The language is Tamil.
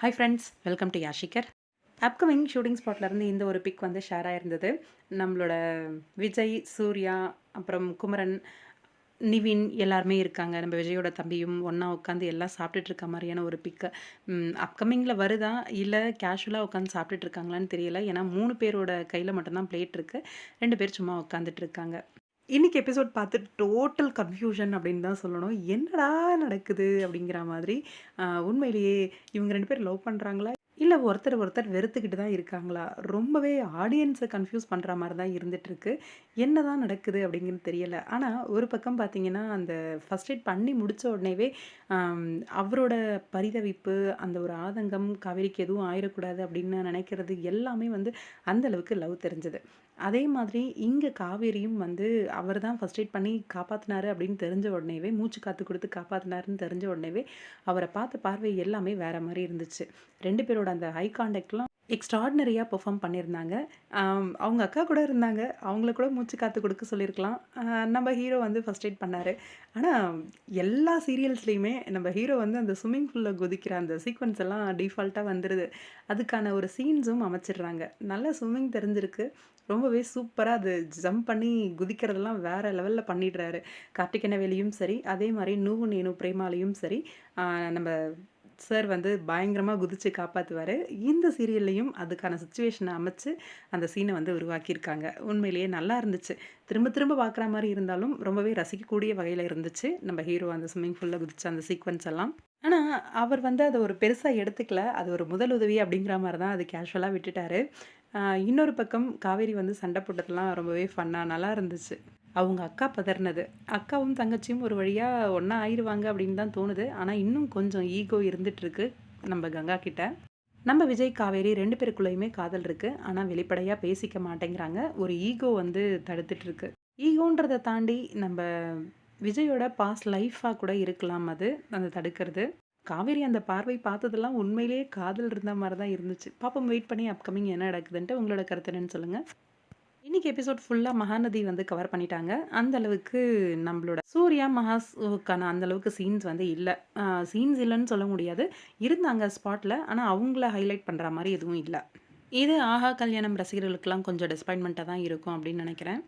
ஹாய் ஃப்ரெண்ட்ஸ் வெல்கம் டு யாஷிகர் அப்கமிங் ஷூட்டிங் ஸ்பாட்லேருந்து இந்த ஒரு பிக் வந்து ஷேர் ஆகிருந்தது நம்மளோட விஜய் சூர்யா அப்புறம் குமரன் நிவின் எல்லாருமே இருக்காங்க. நம்ம விஜயோட தம்பியும் ஒன்றா உட்காந்து எல்லாம் சாப்பிட்டுட்டு இருக்க மாதிரியான ஒரு பிக்கு அப்கமிங்கில் வருதா? இல்லை கேஷுவலாக உட்காந்து சாப்பிட்டுட்டு இருக்காங்களான்னு தெரியல. ஏன்னா மூணு பேரோட கையில் மட்டும்தான் பிளேட் இருக்குது ரெண்டு பேர் சும்மா உட்காந்துட்டு இருக்காங்க. இன்னைக்கு எபிசோட் பார்த்து டோட்டல் கன்ஃபியூஷன் அப்படின்னு தான் சொல்லணும். என்னடா நடக்குது அப்படிங்கிற மாதிரி உண்மையிலேயே இவங்க ரெண்டு பேர் லவ் பண்ணுறாங்களா இல்லை ஒருத்தர் ஒருத்தர் வெறுத்துக்கிட்டு தான் இருக்காங்களா? ரொம்பவே ஆடியன்ஸை கன்ஃபியூஸ் பண்ணுற மாதிரி தான் இருந்துகிட்ருக்கு என்ன தான் நடக்குது அப்படிங்கிறது தெரியல. ஆனால் ஒரு பக்கம் பார்த்திங்கன்னா அந்த ஃபஸ்ட் எய்ட் பண்ணி முடித்த உடனேவே அவரோட பரிதவிப்பு அந்த ஒரு ஆதங்கம் காவேரிக்கு எதுவும் ஆயிடக்கூடாது அப்படின்னு நினைக்கிறது எல்லாமே வந்து அந்தளவுக்கு லவ் தெரிஞ்சது. அதே மாதிரி இங்கே காவேரியும் வந்து அவர் தான் ஃபஸ்ட் எய்ட் பண்ணி காப்பாற்றினாரு அப்படின்னு தெரிஞ்ச உடனேவே மூச்சு காத்து கொடுத்து காப்பாற்றினாருன்னு தெரிஞ்ச உடனேவே அவரை பார்த்த பார்வை எல்லாமே வேற மாதிரி இருந்துச்சு. ரெண்டு பேரோட அந்த ஹை காண்டாக்ட்லாம் எக்ஸ்ட்ராடினரியாக பெர்ஃபார்ம் பண்ணியிருந்தாங்க. அவங்க அக்கா கூட இருந்தாங்க. அவங்கள கூட மூச்சு காத்து கொடுக்க சொல்லியிருக்கலாம். நம்ம ஹீரோ வந்து ஃபஸ்ட் எய்ட் பண்ணார். ஆனால் எல்லா சீரியல்ஸ்லேயுமே நம்ம ஹீரோ வந்து அந்த ஸ்விம்மிங் பூலில் குதிக்கிற அந்த சீக்வன்ஸ் எல்லாம் டிஃபால்ட்டாக வந்துடுது அதுக்கான ஒரு சீன்ஸும் அமைச்சிடுறாங்க. நல்ல ஸ்விம்மிங் தெரிஞ்சிருக்கு. ரொம்பவே சூப்பராக அது ஜம்ப் பண்ணி குதிக்கிறதெல்லாம் வேற லெவலில் பண்ணிடுறாரு. கார்த்திகனவேலியும் சரி அதே மாதிரி நூவு நேனு பிரேமாலையும் சரி நம்ம சார் வந்து பயங்கரமாக குதித்து காப்பாற்றுவார் இந்த சீரியல்லையும் அதுக்கான சுச்சுவேஷனை அமைச்சு அந்த சீனை வந்து உருவாக்கியிருக்காங்க. உண்மையிலேயே நல்லா இருந்துச்சு. திரும்ப திரும்ப பார்க்குற மாதிரி இருந்தாலும் ரொம்பவே ரசிக்கக்கூடிய வகையில் இருந்துச்சு. நம்ம ஹீரோ அந்த ஸ்விம்மிங் ஃபுல்லில் குதிச்ச அந்த சீக்வன்ஸ் எல்லாம். ஆனால் அவர் வந்து அதை ஒரு பெருசாக எடுத்துக்கல. அது ஒரு முதல் உதவி அப்படிங்கிற மாதிரி தான் அது கேஷுவலாக விட்டுட்டாரு. இன்னொரு பக்கம் காவேரி வந்து சண்டை போட்டதெல்லாம் ரொம்பவே ஃபன்னாக நல்லா இருந்துச்சு. அவங்க அக்கா பதறினது. அக்காவும் தங்கச்சியும் ஒரு வழியாக ஒன்றா ஆயிடுவாங்க அப்படின்னு தான் தோணுது. ஆனால் இன்னும் கொஞ்சம் ஈகோ இருந்துகிட்ருக்கு நம்ம கங்கா கிட்ட. நம்ம விஜய் காவேரி ரெண்டு பேருக்குள்ளேயுமே காதல் இருக்குது ஆனால் வெளிப்படையாக பேசிக்க மாட்டேங்கிறாங்க. ஒரு ஈகோ வந்து தடுத்துட்ருக்கு ஈகோன்றதை தாண்டி நம்ம விஜயோட பாஸ்ட் லைஃபாக கூட இருக்கலாம் அது அந்த தடுக்கிறது. காவேரி அந்த பார்வை பார்த்ததெல்லாம் உண்மையிலேயே காதல் இருந்த மாதிரி தான் இருந்துச்சு. பாப்போம் வெயிட் பண்ணி அப்கமிங் என்ன நடக்குதுன்ட்டு உங்களோட கருத்து என்னன்னு சொல்லுங்கள் இன்னைக்கு எபிசோட் ஃபுல்லாக மகாநதி வந்து கவர் பண்ணிட்டாங்க. அந்த அளவுக்கு நம்மளோட சூர்யா மகாஸுக்கான அந்த அளவுக்கு சீன்ஸ் வந்து இல்லை. சீன்ஸ் இல்லைன்னு சொல்ல முடியாது. இருந்தாங்க ஸ்பாட்டில் ஆனால் அவங்கள ஹைலைட் பண்ணுற மாதிரி எதுவும் இல்லை. இது ஆஹா கல்யாணம் ரசிகர்களுக்கெல்லாம் கொஞ்சம் டிசப்பாயின்மெண்ட்டாக தான் இருக்கும் அப்படின்னு நினைக்கிறேன்.